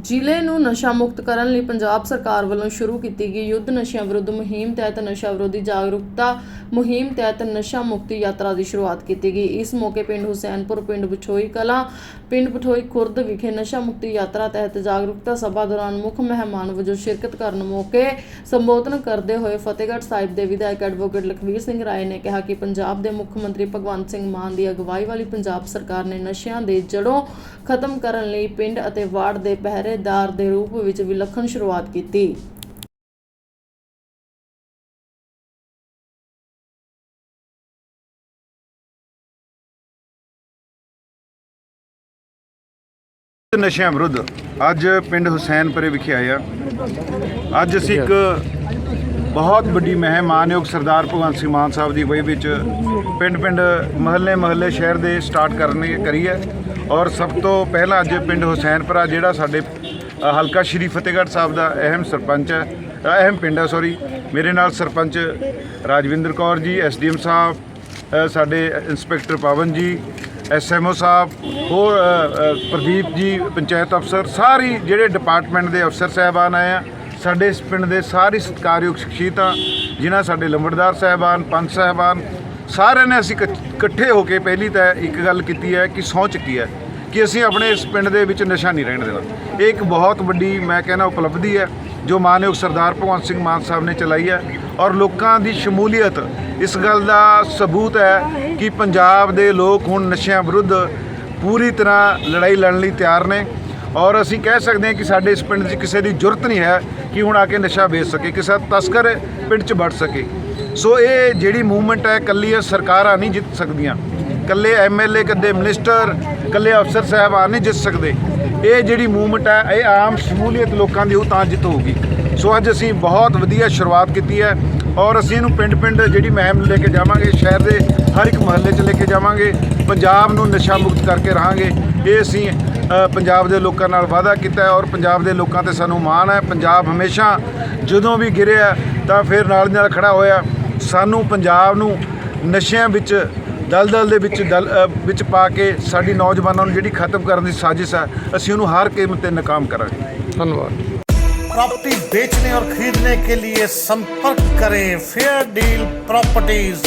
ਜ਼ਿਲ੍ਹੇ ਨੂੰ ਨਸ਼ਾ ਮੁਕਤ ਕਰਨ ਲਈ ਪੰਜਾਬ ਸਰਕਾਰ ਵੱਲੋਂ ਸ਼ੁਰੂ ਕੀਤੀ ਗਈ ਯੁੱਧ ਨਸ਼ਿਆਂ ਵਿਰੁੱਧ ਮੁਹਿੰਮ ਤਹਿਤ ਨਸ਼ਾ ਵਿਰੋਧੀ ਜਾਗਰੂਕਤਾ ਮੁਹਿੰਮ ਤਹਿਤ ਨਸ਼ਾ ਮੁਕਤੀ ਯਾਤਰਾ ਦੀ ਸ਼ੁਰੂਆਤ ਕੀਤੀ ਗਈ। ਇਸ ਮੌਕੇ ਪਿੰਡ ਹੁਸੈਨਪੁਰ, ਪਿੰਡ ਬਛੋਈ ਕਲਾਂ, ਪਿੰਡ ਬਠੋਈ ਖੁਰਦ ਵਿਖੇ ਨਸ਼ਾ ਮੁਕਤੀ ਯਾਤਰਾ ਤਹਿਤ ਜਾਗਰੂਕਤਾ ਸਭਾ ਦੌਰਾਨ ਮੁੱਖ ਮਹਿਮਾਨ ਵਜੋਂ ਸ਼ਿਰਕਤ ਕਰਨ ਮੌਕੇ ਸੰਬੋਧਨ ਕਰਦੇ ਹੋਏ ਫਤਿਹਗੜ੍ਹ ਸਾਹਿਬ ਦੇ ਵਿਧਾਇਕ ਐਡਵੋਕੇਟ ਲਖਵੀਰ ਸਿੰਘ ਰਾਏ ਨੇ ਕਿਹਾ ਕਿ ਪੰਜਾਬ ਦੇ ਮੁੱਖ ਮੰਤਰੀ ਭਗਵੰਤ ਸਿੰਘ ਮਾਨ ਦੀ ਅਗਵਾਈ ਵਾਲੀ ਪੰਜਾਬ ਸਰਕਾਰ ਨੇ ਨਸ਼ਿਆਂ ਦੇ ਜੜੋਂ ਖਤਮ ਕਰਨ ਲਈ ਪਿੰਡ ਅਤੇ ਵਾਰਡ ਦੇ ਪਹਿਰੇਦਾਰ ਦੇ ਰੂਪ ਵਿੱਚ ਵਿਲੱਖਣ ਸ਼ੁਰੂਆਤ ਕੀਤੀ। ਨਸ਼ਿਆਂ ਵਿਰੁੱਧ ਅੱਜ ਪਿੰਡ ਹੁਸੈਨਪੁਰੇ ਵਿਖੇ ਆਇਆ ਅੱਜ ਅਸੀਂ ਇੱਕ ਬਹੁਤ ਵੱਡੀ ਮਹਿਮ ਮਾਨਯੋਗ ਸਰਦਾਰ ਭਗਵੰਤ ਸਿੰਘ ਮਾਨ ਸਾਹਿਬ ਦੀ ਅਗਵਾਈ ਵਿੱਚ ਪਿੰਡ ਪਿੰਡ ਮਹੱਲੇ ਮਹੱਲੇ ਸ਼ਹਿਰ ਦੇ ਸਟਾਰਟ ਕਰਨੀ ਕਰੀ ਹੈ। ਔਰ ਸਭ ਤੋਂ ਪਹਿਲਾਂ ਅੱਜ ਪਿੰਡ ਹੁਸੈਨਪੁਰਾ, ਜਿਹੜਾ ਸਾਡੇ ਹਲਕਾ ਸ਼੍ਰੀ ਫਤਿਹਗੜ੍ਹ ਸਾਹਿਬ ਦਾ ਅਹਿਮ ਸਰਪੰਚ ਹੈ ਅਹਿਮ ਪਿੰਡ ਹੈ ਸੌਰੀ ਮੇਰੇ ਨਾਲ ਸਰਪੰਚ ਰਾਜਵਿੰਦਰ ਕੌਰ ਜੀ, ਐਸਡੀਐਮ ਸਾਹਿਬ ਸਾਡੇ ਇੰਸਪੈਕਟਰ ਪਵਨ ਜੀ, ਐਸਐਮਓ ਸਾਹਿਬ, ਹੋਰ ਪ੍ਰਦੀਪ ਜੀ, ਪੰਚਾਇਤ ਅਫਸਰ, ਸਾਰੀ ਜਿਹੜੇ ਡਿਪਾਰਟਮੈਂਟ ਦੇ ਅਫਸਰ ਸਾਹਿਬਾਨ ਆਏ ਆ, ਸਾਡੇ ਇਸ ਪਿੰਡ ਦੇ ਸਾਰੇ ਸਤਿਕਾਰਯੋਗ ਸ਼ਖਸੀਅਤਾਂ, ਜਿਨ੍ਹਾਂ ਸਾਡੇ ਲੰਬੜਦਾਰ ਸਾਹਿਬਾਨ ਪੰਚ ਸਾਹਿਬਾਨ, ਸਾਰਿਆਂ ਨੇ ਅਸੀਂ ਇਕੱਠ- ਇਕੱਠੇ ਹੋ ਕੇ ਪਹਿਲੀ ਤਾਂ ਇੱਕ ਗੱਲ ਕੀਤੀ ਹੈ ਕਿ ਸਹੁੰ ਚੁੱਕੀ ਹੈ। ਕਿ ਅਸੀਂ ਆਪਣੇ ਇਸ ਪਿੰਡ ਦੇ ਵਿੱਚ ਨਸ਼ਾ ਨਹੀਂ ਰਹਿਣ ਦੇਣਾ। ਇਹ ਇੱਕ ਬਹੁਤ ਵੱਡੀ ਮੈਂ ਕਹਿੰਦਾ ਉਪਲਬਧੀ ਹੈ, ਜੋ ਮਾਨਯੋਗ ਸਰਦਾਰ ਭਗਵੰਤ ਸਿੰਘ ਮਾਨ ਸਾਹਿਬ ਨੇ ਚਲਾਈ ਹੈ ਔਰ ਲੋਕਾਂ ਦੀ ਸ਼ਮੂਲੀਅਤ ਇਸ ਗੱਲ ਦਾ ਸਬੂਤ ਹੈ ਕਿ ਪੰਜਾਬ ਦੇ ਲੋਕ ਹੁਣ ਨਸ਼ਿਆਂ ਵਿਰੁੱਧ ਪੂਰੀ ਤਰ੍ਹਾਂ ਲੜਾਈ ਲੜਨ ਲਈ ਤਿਆਰ ਨੇ ਔਰ ਅਸੀਂ ਕਹਿ ਸਕਦੇ ਹਾਂ ਕਿ ਸਾਡੇ ਇਸ ਪਿੰਡ 'ਚ ਕਿਸੇ ਦੀ ਜ਼ਰੂਰਤ ਨਹੀਂ ਹੈ ਕਿ ਹੁਣ ਆ ਕੇ ਨਸ਼ਾ ਵੇਚ ਸਕੇ, ਕਿਸੇ ਤਸਕਰ ਪਿੰਡ 'ਚ ਵੜ ਸਕੇ। ਸੋ ਇਹ ਜਿਹੜੀ ਮੂਵਮੈਂਟ ਹੈ ਕੱਲੀ ਸਰਕਾਰਾਂ ਨਹੀਂ ਜਿੱਤ ਸਕਦੀਆਂ। ਕੱਲੇ ਐਮਐਲਏ ਕੱਲੇ ਮਿਨਿਸਟਰ ਇਕੱਲੇ ਅਫਸਰ ਸਾਹਿਬਾਨ ਨਹੀਂ ਜਿੱਤ ਸਕਦੇ। ਇਹ ਜਿਹੜੀ ਮੂਵਮੈਂਟ ਹੈ, ਇਹ ਆਮ ਸ਼ਮੂਲੀਅਤ ਲੋਕਾਂ ਦੀ ਉਹ ਤਾਂ ਜਿੱਤ ਹੋਊਗੀ। ਸੋ ਅੱਜ ਅਸੀਂ ਬਹੁਤ ਵਧੀਆ ਸ਼ੁਰੂਆਤ ਕੀਤੀ ਹੈ ਔਰ ਅਸੀਂ ਇਹਨੂੰ ਪਿੰਡ-ਪਿੰਡ ਜਿਹੜੀ ਮਹਿਮ ਲੈ ਕੇ ਜਾਵਾਂਗੇ, ਸ਼ਹਿਰ ਦੇ ਹਰ ਇੱਕ ਮਹੱਲੇ 'ਚ ਲੈ ਕੇ ਜਾਵਾਂਗੇ, ਪੰਜਾਬ ਨੂੰ ਨਸ਼ਾ ਮੁਕਤ ਕਰਕੇ ਰਹਾਂਗੇ। ਇਹ ਅਸੀਂ ਪੰਜਾਬ ਦੇ ਲੋਕਾਂ ਨਾਲ ਵਾਅਦਾ ਕੀਤਾ ਔਰ ਪੰਜਾਬ ਦੇ ਲੋਕਾਂ ਤੇ ਸਾਨੂੰ ਮਾਣ ਹੈ। ਪੰਜਾਬ ਹਮੇਸ਼ਾ ਜਦੋਂ ਵੀ ਗਿਰਿਆ ਤਾਂ ਫਿਰ ਨਾਲ ਦੀ ਨਾਲ ਖੜਾ ਹੋਇਆ। ਸਾਨੂੰ ਪੰਜਾਬ ਨੂੰ ਨਸ਼ਿਆਂ ਵਿੱਚ ਦਲਦਲ ਦੇ ਵਿੱਚ ਦਲ ਅ, ਵਿੱਚ ਪਾ ਕੇ ਸਾਡੀ ਨੌਜਵਾਨਾਂ ਨੂੰ ਜਿਹੜੀ ਖਤਮ ਕਰਨ ਦੀ ਸਾਜ਼ਿਸ਼ ਹੈ ਅਸੀਂ ਉਹਨੂੰ ਹਰ ਕੀਮਤ ਤੇ ਨਾਕਾਮ ਕਰਾਂਗੇ ਧੰਨਵਾਦ प्रॉपर्टी बेचने और खरीदने के लिए संपर्क करें फेयर डील प्रॉपर्टीज